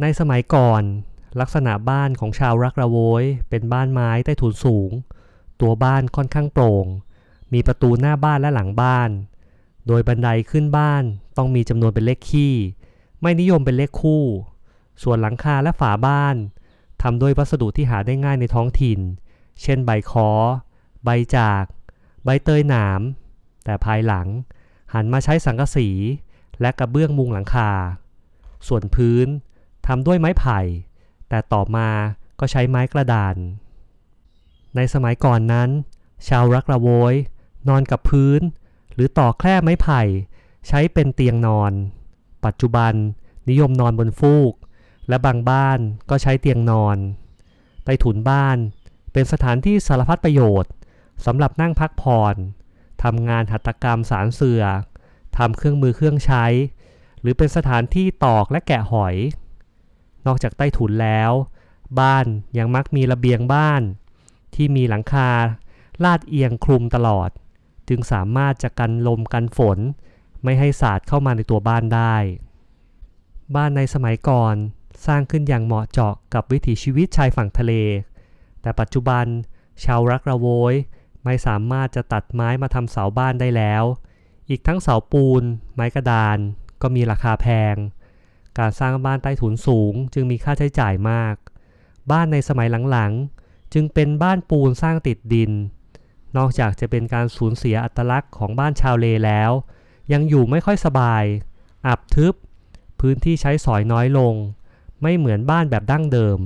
ในสมัยก่อน ลักษณะบ้านของชาวรักระโวยเป็นบ้านไม้ใต้ถุนสูง ตัวบ้านค่อนข้างโปร่ง มีประตูหน้าบ้านและหลังบ้าน โดยบันไดขึ้นบ้านต้องมีจำนวนเป็นเลขคี่ ไม่นิยมเป็นเลขคู่ ส่วนหลังคาและฝาบ้านทำด้วยวัสดุที่หาได้ง่ายในท้องถิ่น เช่นใบคอ ใบจาก ใบเตยหนาม แต่ภายหลังหันมาใช้สังกะสี และกระเบื้องมุงหลังคา ส่วนพื้น ทำด้วยไม้ไผ่ แต่ต่อมาก็ใช้ไม้กระดาน ในสมัยก่อนนั้น ชาวรักระโวย นอนกับพื้น หรือต่อแคร่ไม้ไผ่ ใช้เป็นเตียงนอน ปัจจุบันนิยมนอนบนฟูก และบางบ้านก็ใช้เตียงนอน ใต้ถุนบ้านเป็นสถานที่สารพัดประโยชน์สำหรับนั่งพักผ่อนทำงานหัตถกรรมสารเสือทำเครื่องมือเครื่องใช้ หรือเป็นสถานที่ตอกและแกะหอย นอกจากใต้ถุนแล้ว บ้านยังมักมีระเบียงบ้าน ที่มีหลังคา ลาดเอียงคลุมตลอด จึงสามารถจะกันลมกันฝน ไม่ให้สาดเข้ามาในตัวบ้านได้ บ้านในสมัยก่อนสร้างขึ้นอย่างเหมาะเจาะกับวิถีชีวิตชายฝั่งทะเล แต่ปัจจุบันชาวรักระโวยไม่สามารถจะตัดไม้มาทำเสาบ้านได้แล้ว อีกทั้งเสาปูน ไม้กระดาน ก็มีราคาแพง การสร้างบ้านใต้ถุนสูง จึงมีค่าใช้จ่ายมาก บ้านในสมัยหลังๆ จึงเป็นบ้านปูนสร้างติดดิน นอกจากจะเป็นการสูญเสียอัตลักษณ์ของบ้านชาวเลแล้ว ยังอยู่ไม่ค่อยสบาย อับทึบ พื้นที่ใช้สอยน้อยลง ไม่เหมือนบ้านแบบดั้งเดิม